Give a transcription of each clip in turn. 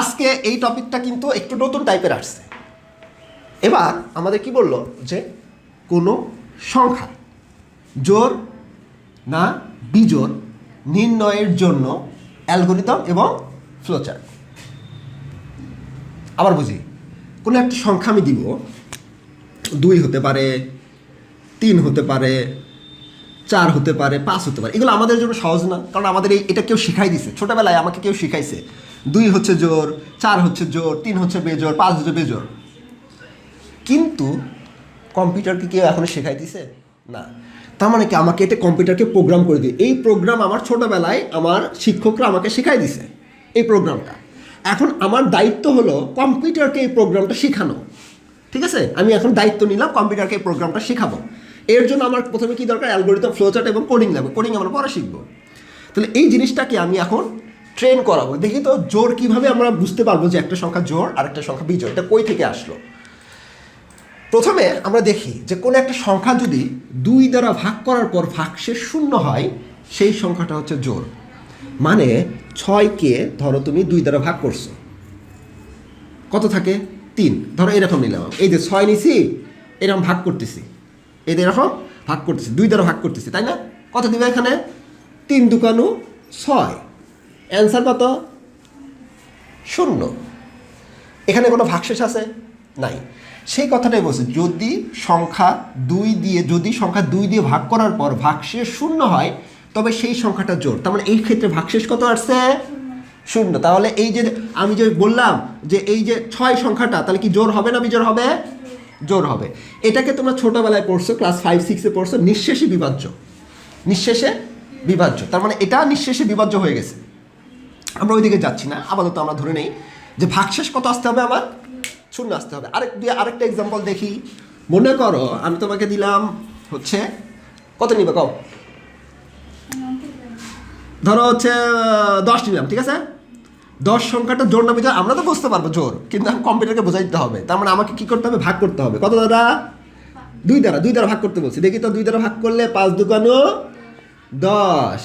আজকে এই টপিকটা কিন্তু একটু নতুন টাইপের আসছে। এবার আমাদের কি বলল যে কোনো সংখ্যা, জোর না বিজোর নির্ণয়ের জন্য অ্যালগোরিদম এবং ফ্লোচার্ট। আবার বুঝি, কোনো একটা সংখ্যা আমি দিব, দুই হতে পারে, তিন হতে পারে, চার হতে পারে, পাঁচ হতে পারে, এগুলো আমাদের জন্য সহজ না, কারণ আমাদের এই এটা কেউ শিখাই দিছে। ছোটোবেলায় আমাকে কেউ শিখাইছে দুই হচ্ছে জোর, চার হচ্ছে জোর, তিন হচ্ছে বেজোর, পাঁচ হচ্ছে বেজোর। কিন্তু কম্পিউটারকে কেউ এখনও শেখাই দিছে? না। তার মানে কি আমাকে এটা কম্পিউটারকে প্রোগ্রাম করে দিয়ে, এই প্রোগ্রাম আমার ছোটোবেলায় আমার শিক্ষকরা আমাকে শেখাই দিছে, এই প্রোগ্রামটা এখন আমার দায়িত্ব হলো কম্পিউটারকে এই প্রোগ্রামটা শেখানো। ঠিক আছে? আমি এখন দায়িত্ব নিলাম কম্পিউটারকে এই প্রোগ্রামটা শেখাবো। এর জন্য আমার প্রথমে কি দরকার? অ্যালগোরিদম ফ্লোচার্ট এবং কোডিং লাগবে। কোডিং আমরা পরে শিখব। তাহলে এই জিনিসটাকে আমি এখন ট্রেন করাবো। দেখি তো জোর কীভাবে আমরা বুঝতে পারব যে একটা সংখ্যা জোর আর একটা সংখ্যা বিজোড়। এটা কই থেকে আসলো? প্রথমে আমরা দেখি যে কোনো একটা সংখ্যা যদি দুই দ্বারা ভাগ করার পর ভাগশেষ শূন্য হয়, সেই সংখ্যাটা হচ্ছে জোর। মানে ছয়কে ধরো তুমি দুই দ্বারা ভাগ করছ। কত থাকে? তিন। ধরো এরকম নিলাম। এই যে ছয় নিছি, এরকম ভাগ করতেছি। এই এরকম ভাগ করতেছি, দুই দ্বারা ভাগ করতেছি, তাই না? কত দিবে এখানে? তিন দুকানু ছয়। অ্যান্সার কত? শূন্য। এখানে কোনো ভাগশেষ আছে? নাই। সেই কথাটাই বলছে, যদি সংখ্যা দুই দিয়ে, যদি সংখ্যা দুই দিয়ে ভাগ করার পর ভাগশেষ শূন্য হয়, তবে সেই সংখ্যাটা জোর। তার মানে এই ক্ষেত্রে ভাগশেষ কত আসছে? শূন্য। তাহলে এই যে, আমি যে বললাম যে এই যে ছয় সংখ্যাটা, তাহলে কি জোর হবে না বিজোর হবে? জোর হবে। এটাকে তোমরা ছোটোবেলায় পড়ছো, ক্লাস ফাইভ সিক্সে পড়ছো, নিঃশেষে বিভাজ্য। নিঃশেষে বিভাজ্য। তার মানে এটা নিঃশেষে বিভাজ্য হয়ে গেছে। আমরা ওইদিকে যাচ্ছি না। আপাতত আমরা ধরে নেই যে ভাগশেষ কত আসতে হবে আমার? শূন্য আসতে হবে। আরেক দিয়ে আরেকটা এক্সাম্পল দেখি। মনে করো আমি তোমাকে দিলাম হচ্ছে, কত নিবে কও? ধরো হচ্ছে দশ নিলাম, ঠিক আছে? দশ সংখ্যাটা জোর না বিজোর আমরা তো বুঝতে পারব জোর, কিন্তু আমি কম্পিউটারকে বোঝাই দিতে হবে। তার মানে আমাকে কী করতে হবে? ভাগ করতে হবে। কত দাদা দুই দ্বারা। দুই দ্বারা ভাগ করতে বলছি। দেখি তো দুই দ্বারা ভাগ করলে পাঁচ দুকানো দশ।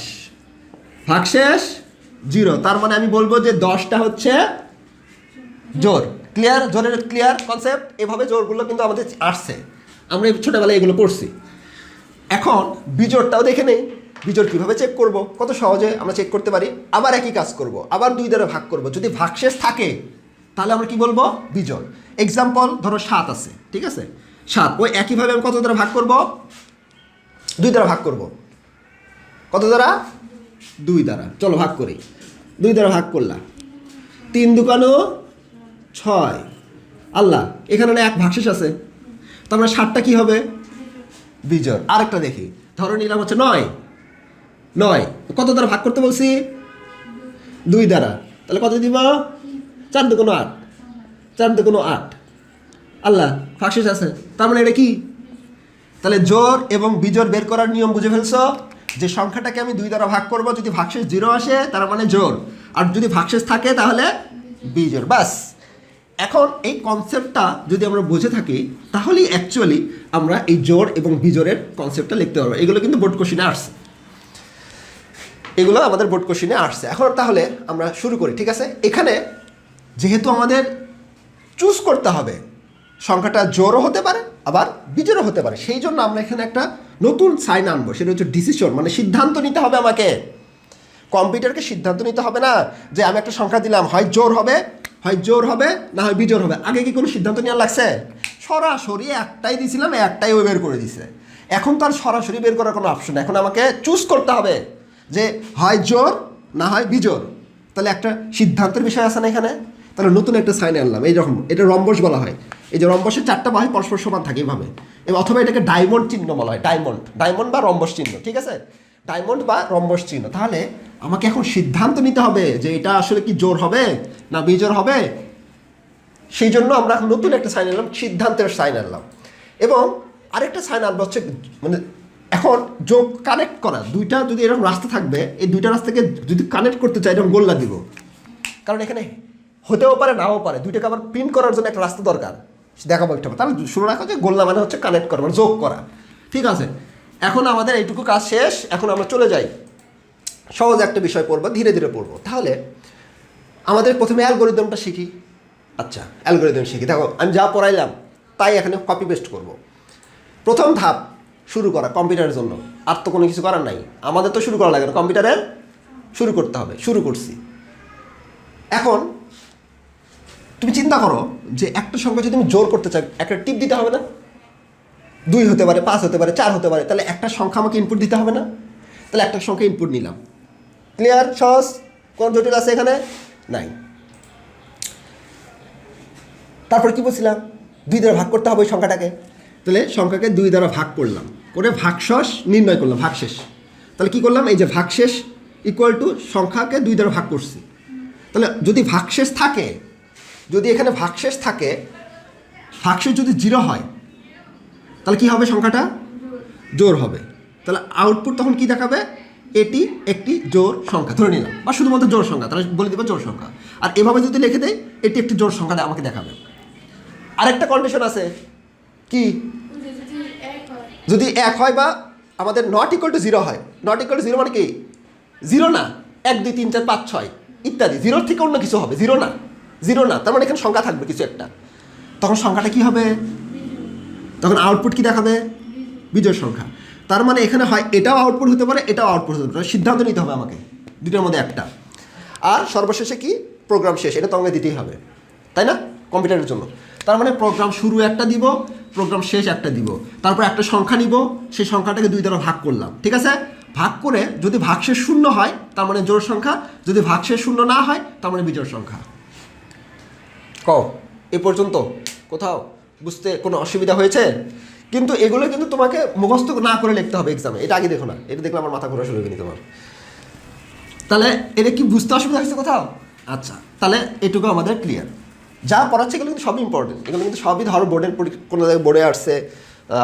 ভাগশেষ জিরো। তার মানে আমি বলব যে দশটা হচ্ছে জোর। ক্লিয়ার জোরের ক্লিয়ার কনসেপ্ট এভাবে জোরগুলো কিন্তু আমাদের আসছে। আমরা ছোটোবেলায় এগুলো পড়ছি। এখন বিজোরটাও দেখে নেই। বিজোর কীভাবে চেক করব? কত সহজে আমরা চেক করতে পারি? আবার একই কাজ করব। আবার দুই দ্বারা ভাগ করব। যদি ভাগশেষ থাকে, তাহলে আমরা কি বলব? বিজোর এক্সাম্পল ধরো সাত আছে। ঠিক আছে? সাত। ওই একইভাবে আমি কত দ্বারা ভাগ করব? দুই দ্বারা ভাগ করব। কত দ্বারা? দুই দ্বারা। চলো ভাগ করি। দুই দ্বারা ভাগ করলাম তিন দুকানো ছয়। আল্লাহ, এখানে না এক ভাগশেষ আছে। তার মানে সাতটা কী হবে? বিজয় আরেকটা দেখি। ধরো নিলাম হচ্ছে নয়। নয়। কত দ্বারা ভাগ করতে বলছি? দুই দ্বারা। তাহলে কত দিব? চার দুকোনো আট। চার দুকোনো আট। আল্লাহ ভাগশেষ আছে। তার মানে এটা কি? তাহলে জোর এবং বিজোর বের করার নিয়ম বুঝে ফেলছো? যে সংখ্যাটাকে আমি দুই দ্বারা ভাগ করব, যদি ভাগশেষ জিরো আসে, তার মানে জোর। আর যদি ভাগশেষ থাকে, তাহলে বিজোর বাস এখন এই কনসেপ্টটা যদি আমরা বুঝে থাকি, তাহলেই অ্যাকচুয়ালি আমরা এই জোর এবং বিজোরের কনসেপ্টটা লিখতে পারব। এগুলো কিন্তু বোর্ড কোশ্চিনে আসছে। এগুলো আমাদের বোর্ড কোশ্চিনে আসছে। এখন তাহলে আমরা শুরু করি, ঠিক আছে? এখানে যেহেতু আমাদের চুজ করতে হবে, সংখ্যাটা জোরও হতে পারে, আবার বিজোরও হতে পারে। সেই জন্য আমরা এখানে একটা নতুন সাইন আনব, সেটা হচ্ছে ডিসিশন মানে সিদ্ধান্ত নিতে হবে আমাকে। কম্পিউটারকে সিদ্ধান্ত নিতে হবে না যে আমি একটা সংখ্যা দিলাম, হয় জোর হবে, হয় জোর হবে, না হয় বিজোর হবে। আগে কি কোনো সিদ্ধান্ত নেওয়া লাগছে? সরাসরি একটাই দিয়েছিলাম একটাই ও বের করে দিছে। এখন তো আর সরাসরি বের করার কোনো অপশন এখন আমাকে চুজ করতে হবে যে হয় জোর, না হয় বিজোর। তাহলে একটা সিদ্ধান্তের বিষয় আছে না এখানে? তাহলে নতুন একটা সাইন আনলাম এইরকম এটা রম্বস বলা হয়। এই যে রম্বসের চারটা বাহু পরস্পর সমান থাকে এইভাবে এবং অথবা এটাকে ডায়মন্ড চিহ্ন বলা হয় ডায়মন্ড ডায়মন্ড বা রম্বস চিহ্ন, ঠিক আছে? ডায়মন্ড বা রম্বস চিহ্ন। তাহলে আমাকে এখন সিদ্ধান্ত নিতে হবে যে এটা আসলে কি জোর হবে না বিজোর হবে? সেই জন্য আমরা নতুন একটা সাইন আনলাম, সিদ্ধান্তের সাইন আনলাম। এবং আরেকটা সাইন আনব হচ্ছে মানে এখন যোগ কানেক্ট করা। দুইটা যদি এরকম রাস্তা থাকবে, এই দুইটা রাস্তাকে যদি কানেক্ট করতে চাই, এরকম গোল্লা দিব। কারণ এখানে হতেও পারে, নাও পারে। দুইটাকে আবার প্রিন্ট করার জন্য একটা রাস্তা দরকার। দেখাবো একটা। তাহলে শুরু রাখো যে গোল্লা মানে হচ্ছে কানেক্ট করা মানে যোগ করা। ঠিক আছে? এখন আমাদের এইটুকু কাজ শেষ, এখন আমরা চলে যাই। সহজ একটা বিষয় পড়ব, ধীরে ধীরে পড়ব। তাহলে আমাদের প্রথমে অ্যালগোরিদমটা শিখি। আচ্ছা অ্যালগোরিদম শিখি। দেখো, আমি যা পড়াইলাম, তাই এখানে কপি পেস্ট করব। প্রথম ধাপ, শুরু করা কম্পিউটারের জন্য। আর তো কোনো কিছু করার নাই। আমাদের তো শুরু করা লাগে না কম্পিউটারের শুরু করতে হবে, শুরু করছি। এখন তুমি চিন্তা করো যে একটা সংখ্যা যদি তুমি জোর করতে চাও একটা টিপ দিতে হবে না? দুই হতে পারে, পাঁচ হতে পারে, চার হতে পারে, তাহলে একটা সংখ্যা আমাকে ইনপুট দিতে হবে না? তাহলে একটা সংখ্যা ইনপুট নিলাম। ক্লিয়ার সহজ? কোন জটিল আছে এখানে? নাই। তারপর কি বলছিলাম দুই দ্বারা ভাগ করতে হবে ওই সংখ্যাটাকে। তাহলে সংখ্যাকে দুই দ্বারা ভাগ করলাম। করে ভাগশেষ নির্ণয় করলাম, ভাগশেষ। তাহলে কি করলাম? এই যে ভাগশেষ ইকুয়াল টু সংখ্যাকে দুই দ্বারা ভাগ করছি। তাহলে যদি ভাগশেষ থাকে যদি এখানে ভাগশেষ থাকে ভাগশেষ যদি জিরো হয়, তাহলে কি হবে সংখ্যাটা? জোর হবে। তাহলে আউটপুট তখন কি দেখাবে? এটি একটি জোর সংখ্যা। ধরে নিলাম, বা শুধুমাত্র জোর সংখ্যা, তাহলে বলে দেবে জোর সংখ্যা। আর এভাবে যদি লিখে দেয় এটি একটি জোর সংখ্যা আমাকে দেখাবে। আরেকটা কন্ডিশন আছে, কি? যদি এক হয় বা আমাদের নট ইকুয়াল টু জিরো হয় নট ইকুয়াল টু জিরো মানে কি? জিরো না, এক, দুই, তিন, চার, পাঁচ, ছয়, ইত্যাদি। জিরোর থেকে অন্য কিছু হবে জিরো না। জিরো না, তার মানে এখানে সংখ্যা থাকবে কিছু একটা। তখন সংখ্যাটা কি হবে? তখন আউটপুট কি দেখাবে? বিজয় সংখ্যা। তার মানে এখানে হয় এটাও আউটপুট হতে পারে, এটাও আউটপুট হতে পারে। সিদ্ধান্ত নিতে হবে আমাকে দুটোর মধ্যে একটা। আর সর্বশেষে কি? প্রোগ্রাম শেষ, এটা তো আমাকে দিতেই হবে। তাই না? কম্পিউটারের জন্য। তার মানে প্রোগ্রাম শুরু একটা দিব প্রোগ্রাম শেষ একটা দিব। তারপর একটা সংখ্যা নিব, সেই সংখ্যাটাকে দুই দ্বারা ভাগ করলাম। ঠিক আছে? ভাগ করে যদি ভাগশেষ শূন্য হয়, তার মানে জোর সংখ্যা। যদি ভাগশেষ শূন্য না হয়, তার মানে বিজোড় সংখ্যা। ক এ পর্যন্ত? কোথাও? বুঝতে কোনো অসুবিধা হয়েছে? কিন্তু এগুলো কিন্তু তোমাকে মুখস্থ না করে লিখতে হবে এক্সামে এটা আগে দেখো না। এটা দেখলে আমার মাথা ঘোরা শুরু হয়ে তোমার। তাহলে এটা কি বুঝতে অসুবিধা হয়েছে কোথাও? আচ্ছা তাহলে এটুকু আমাদের ক্লিয়ার যা পড়াচ্ছে এগুলো কিন্তু সবই ইম্পর্টেন্ট এগুলো কিন্তু সবই ধরো বোর্ডের কোনো জায়গায় বোর্ডে আসছে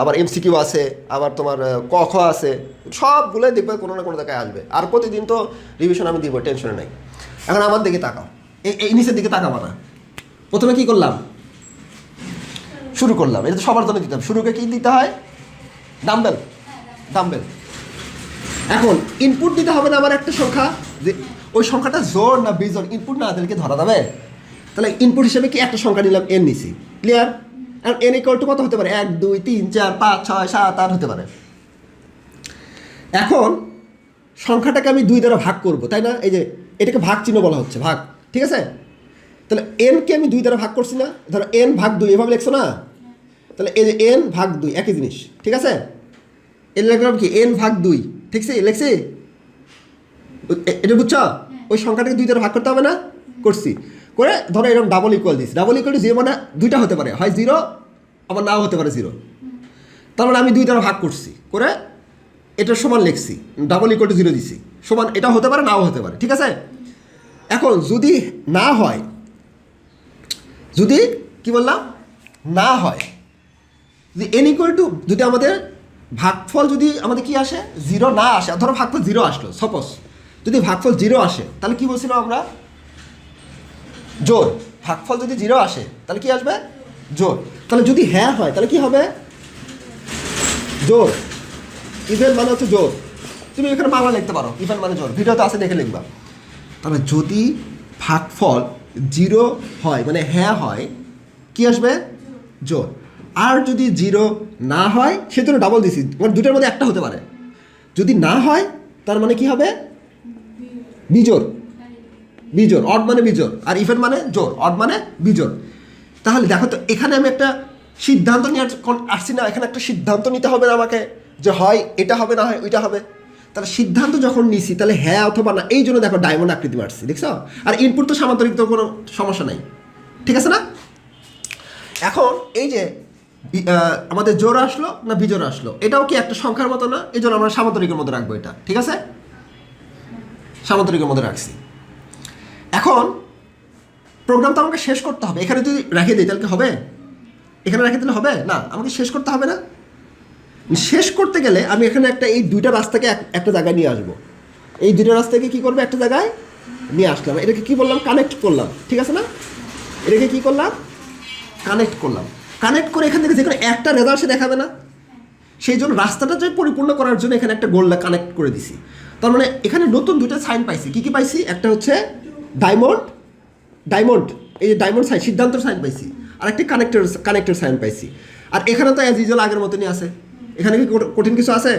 আবার এমসিকিউ আছে, আবার তোমার ক, খ আছে। সবগুলোই দেখবে কোনো না কোনো জায়গায় আসবে। আর প্রতিদিন তো রিভিশন আমি দিব টেনশনে নাই। এখন আমার দিকে তাকাও। এই নিচের দিকে তাকাবো না। প্রথমে কি করলাম? শুরু করলাম। এটা তো সবার জন্য দিতে হবে শুরুকে কি দিতে হয়? ডাম্বেল ডাম্বেল এখন ইনপুট দিতে হবে না আমার একটা সংখ্যা, যে ওই সংখ্যাটা জোর না বিজোর ইনপুট না দিলে কি ধরা যাবে? তাহলে ইনপুট হিসেবে কি একটা সংখ্যা নিলাম? এন নিছি। ক্লিয়ার আর এন ইকুয়াল টু কত হতে পারে? এক, দুই, তিন, চার, পাঁচ, ছয়, সাত, আট হতে পারে। এখন, সংখ্যাটাকে আমি দুই দ্বারা ভাগ করব, তাই না? এই যে, এটাকে ভাগ চিহ্ন বলা হচ্ছে, ভাগ। ঠিক আছে? তাহলে এনকে আমি দুই দ্বারা ভাগ করছি না? ধরো এন ভাগ দুই এভাবে লিখছো না? তাহলে এই যে এন ভাগ দুই একই জিনিস ঠিক আছে? এর লিখলাম কি? এন ভাগ দুই ঠিক আছে? লেখছি? এটা বুঝছ? ওই সংখ্যাটাকে দুই দ্বারা ভাগ করতে হবে না? করছি। করে ধরো এরকম double equal this. Double equal to zero মানে দুইটা হতে পারে। হয় জিরো আবার নাও হতে পারে জিরো তার মানে আমি দুই দ্বারা ভাগ করছি। করে এটা সমান লিখছি। ডাবল ইকুয়াল টু জিরো দিছি। সমান এটা হতে পারে নাও হতে পারে ঠিক আছে? এখন যদি না হয় যদি কি বললাম? না হয়, যদি এন ইকুয়াল টু যদি আমাদের ভাগফল যদি আমাদের কি আসে? জিরো না আসে, ধরো ভাগফল জিরো আসলো সাপোজ যদি ভাগফল জিরো আসে, তাহলে কি বলছিলাম আমরা? জোর, ভাগফল যদি জিরো আসে, তাহলে কি আসবে? জোর, তাহলে যদি হ্যাঁ হয়, তাহলে কি হবে? জোর ইভেন মানে হচ্ছে জোর, তুমি এখানে বাংলা লিখতে পারো ইভেন মানে জোর ভিডিওতে আছে দেখে লিখবা, তাহলে যদি ভাগফল জিরো হয় মানে হ্যাঁ হয়, কি আসবে? জোর। আর যদি জিরো না হয়, সে সেজন্য ডাবল দিছি। মানে দুটোর মধ্যে একটা হতে পারে। যদি না হয়, তার মানে কি হবে? বিজোর বিজোর অড মানে বিজোর আর ইভেন মানে জোর অড মানে বিজোর তাহলে দেখো তো, এখানে আমি একটা সিদ্ধান্ত নিয়ে আস- আসছি না। এখানে একটা সিদ্ধান্ত নিতে হবে না আমাকে যে হয়, এটা হবে, না হয়, ওইটা হবে। তাহলে সিদ্ধান্ত যখন নিছি, তাহলে হ্যাঁ অথবা না, এই জন্য দেখো ডায়মন্ড আকৃতি মারছি দেখছ? আর ইনপুট তো সামান্তরিক তো কোনো সমস্যা নাই। ঠিক আছে না? এখন এই যে আমাদের জোর আসলো না বিজোর আসলো? এটাও কি একটা সংখ্যার মতো না? এই জন্য আমরা সামান্তরিকের মধ্যে রাখব এটা। ঠিক আছে? সামান্তরিকের মধ্যে রাখছি। এখন প্রোগ্রাম তো আমাকে শেষ করতে হবে। এখানে যদি রেখে দিই, তাহলে কি হবে? এখানে রেখে দিলে হবে? না, আমাকে শেষ করতে হবে না? শেষ করতে গেলে আমি এখানে একটা, এই দুইটা রাস্তাকে এক- একটা জায়গায় নিয়ে আসব। এই দুইটা রাস্তাকে কি করব? একটা জায়গায় নিয়ে আসলাম। এটাকে কি বললাম? কানেক্ট করলাম। ঠিক আছে না? এটাকে কি করলাম? কানেক্ট করলাম। কানেক্ট করে এখান থেকে যে কোনো একটা রেজাল্ট সে দেখাবে না। সেই জন্য রাস্তাটা যে পরিপূর্ণ করার জন্য এখানে একটা গোল্ডা কানেক্ট করে দিছি। তার মানে এখানে নতুন দুটো সাইন পাইছি। কি কি পাইছি? একটা হচ্ছে ডায়মন্ড ডায়মন্ড এই যে ডায়মন্ড সাইন সিদ্ধান্ত সাইন পাইছি। আর একটি কানেক্টর কানেক্টর সাইন পাইছি। আর এখানে তো অ্যাজ ইউজুয়াল আগের মতনই আছে। এখানে কি কঠিন কিছু আছে?